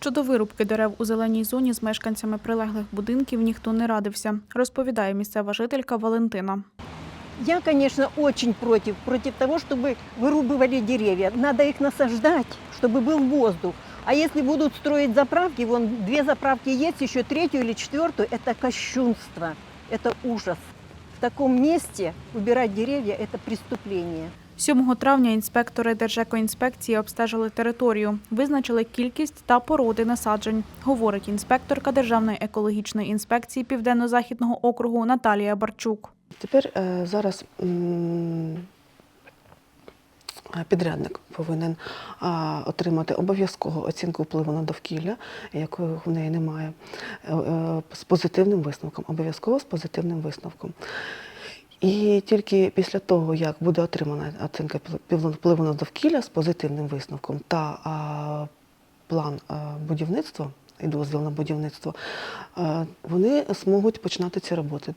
Щодо вирубки дерев у зеленій зоні з мешканцями прилеглих будинків ніхто не радився, розповідає місцева жителька Валентина. Я, конечно, очень против, против того, чтобы вырубывали деревья. Надо их насаждать, чтобы был воздух. А если будут строить заправки, вон две заправки есть, еще третью или четвертую, это кощунство, это ужас. В таком месте убирать деревья – это преступление. 7 травня інспектори Держекоінспекції обстежили територію, визначили кількість та породи насаджень, говорить інспекторка Державної екологічної інспекції Південно-Західного округу Наталія Барчук. Тепер е, зараз підрядник повинен отримати обов'язково оцінку впливу на довкілля, якої в неї немає, е, е, з позитивним висновком. Обов'язково з позитивним висновком. І тільки після того, як буде отримана оцінка впливу- на довкілля з позитивним висновком та а, план а, будівництва і дозвіл на будівництво, е, вони зможуть починати ці роботи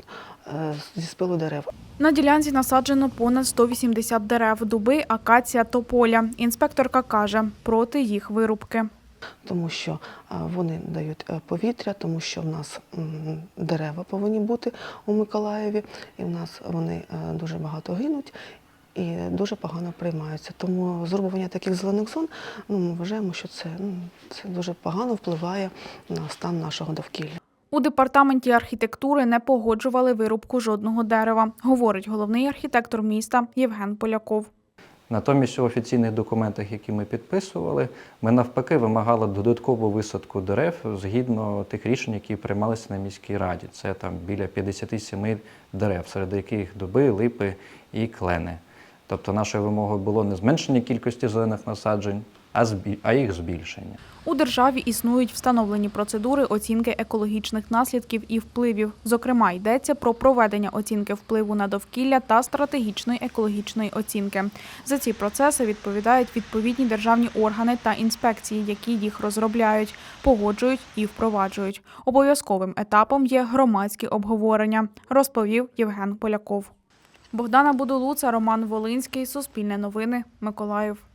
е, зі спилу дерев. На ділянці насаджено понад 180 дерев, дуби, акація, тополя. Інспекторка каже, проти їх вирубки. Тому що вони дають е, повітря, тому що в нас дерева повинні бути у Миколаєві, і в нас вони е, дуже багато гинуть. І дуже погано приймаються. Тому зрубування таких зелених зон, ну ми вважаємо, що це, ну, це дуже погано впливає на стан нашого довкілля. У департаменті архітектури не погоджували вирубку жодного дерева, говорить головний архітектор міста Євген Поляков. Натомість у офіційних документах, які ми підписували, ми навпаки вимагали додаткову висадку дерев згідно тих рішень, які приймалися на міській раді. Це там біля 57 дерев, серед яких дуби, липи і клени. Тобто нашою вимогою було не зменшення кількості зелених насаджень, а а їх збільшення. У державі існують встановлені процедури оцінки екологічних наслідків і впливів. Зокрема, йдеться про проведення оцінки впливу на довкілля та стратегічної екологічної оцінки. За ці процеси відповідають відповідні державні органи та інспекції, які їх розробляють, погоджують і впроваджують. Обов'язковим етапом є громадські обговорення, розповів Євген Поляков. Богдана Будулуца, Роман Волинський, Суспільне новини, Миколаїв.